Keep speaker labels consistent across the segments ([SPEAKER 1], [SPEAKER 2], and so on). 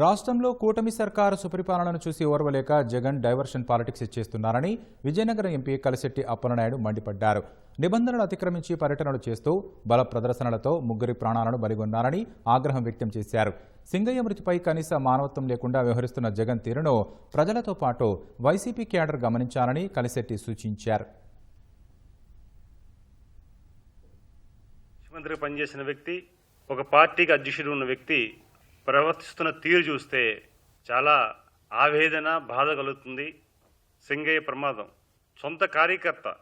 [SPEAKER 1] రాష్ట్రంలో కూటమి సర్కారు సుపరిపాలనను చూసి ఓర్వలేక జగన్ డైవర్షన్ పాలిటిక్స్ ఇచ్చేస్తున్నారని విజయనగరం ఎంపీ కలిశెట్టి అప్పలనాయుడు మండిపడ్డారు. నిబంధనలు అతిక్రమించి పర్యటనలు చేస్తూ బల ప్రదర్శనలతో ముగ్గురి ప్రాణాలను బలిగొన్నారని ఆగ్రహం వ్యక్తం చేశారు. సింగయ్య మృతిపై కనీస మానవత్వం లేకుండా వ్యవహరిస్తున్న జగన్ తీరును ప్రజలతో పాటు వైసీపీ క్యాడర్ గమనించాలని కలిశెట్టి సూచించారు.
[SPEAKER 2] ముఖ్యమంత్రిగా పనిచేసిన వ్యక్తి ఒక పార్టీకి అధ్యక్షుడు ఉన్న వ్యక్తి ప్రవర్తిస్తున్న తీరు చూస్తే చాలా ఆవేదన బాధ కలుగుతుంది. సింగయ్య ప్రమాదం. సొంత కార్యకర్త.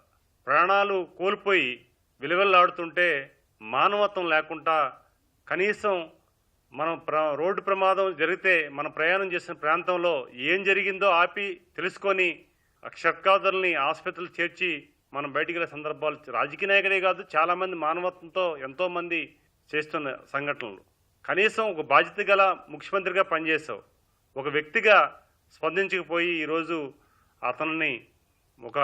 [SPEAKER 2] ప్రాణాలు కోల్పోయి విలువెల్లాడుతుంటే మానవత్వం లేకుండా కనీసం మనం ప్ర రోడ్డు ప్రమాదం జరిగితే మనం ప్రయాణం చేసిన ప్రాంతంలో ఏం జరిగిందో ఆపి తెలుసుకొని క్షట్కాదుల్ని ఆసుపత్రులు చేర్చి మనం బయటికి వెళ్ళే సందర్భాలు రాజకీయ నాయకుడే కాదు చాలామంది మానవత్వంతో ఎంతోమంది చేస్తున్న సంఘటనలు. కనీసం ఒక బాధ్యత గల ముఖ్యమంత్రిగా పనిచేసావు ఒక వ్యక్తిగా స్పందించకపోయి ఈరోజు అతన్ని ఒక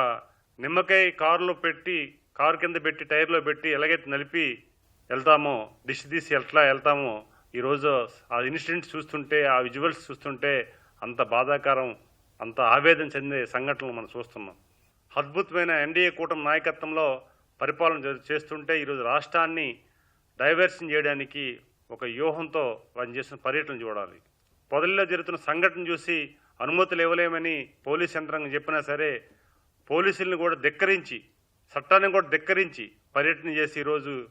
[SPEAKER 2] నిమ్మకాయ కారులో పెట్టి కారు కింద పెట్టి టైర్లో పెట్టి ఎలాగైతే నలిపి వెళ్తామో దిష్టి తీసి ఎట్లా వెళ్తామో ఈరోజు ఆ ఇన్సిడెంట్ చూస్తుంటే ఆ విజువల్స్ చూస్తుంటే అంత బాధాకరం అంత ఆవేదన చెందే సంఘటనలు మనం చూస్తున్నాం. అద్భుతమైన ఎన్డీఏ కూటమి నాయకత్వంలో పరిపాలన చేస్తుంటే ఈరోజు రాష్ట్రాన్ని డైవర్షన్ చేయడానికి ఒక వ్యూహంతో వాళ్ళు చేసిన పర్యటన చూడాలి. పొదల్లో జరుగుతున్న సంఘటన చూసి అనుమతులు ఇవ్వలేమని పోలీస్ యంత్రాంగం చెప్పినా సరే పోలీసుల్ని కూడా ధిక్కరించి చట్టాన్ని కూడా ధిక్కరించి పర్యటన చేసి ఈరోజు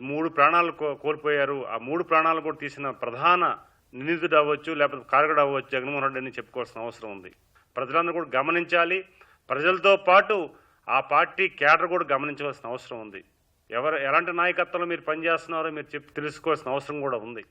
[SPEAKER 2] మూడు ప్రాణాలు కో- కోల్పోయారు. ఆ మూడు ప్రాణాలు కూడా తీసిన ప్రధాన నిందితుడు అవ్వచ్చు లేకపోతే కారకుడు అవ్వచ్చు జగన్మోహన్ రెడ్డి అని చెప్పుకోవాల్సిన అవసరం ఉంది. ప్రజలందరూ కూడా గమనించాలి. ప్రజలతో పాటు ఆ పార్టీ కేడర్ కూడా గమనించవలసిన అవసరం ఉంది. ఎవరు ఎలాంటి నాయకత్వంలో మీరు పనిచేస్తున్నారో మీరు చెప్పి తెలుసుకోవాల్సిన అవసరం కూడా ఉంది.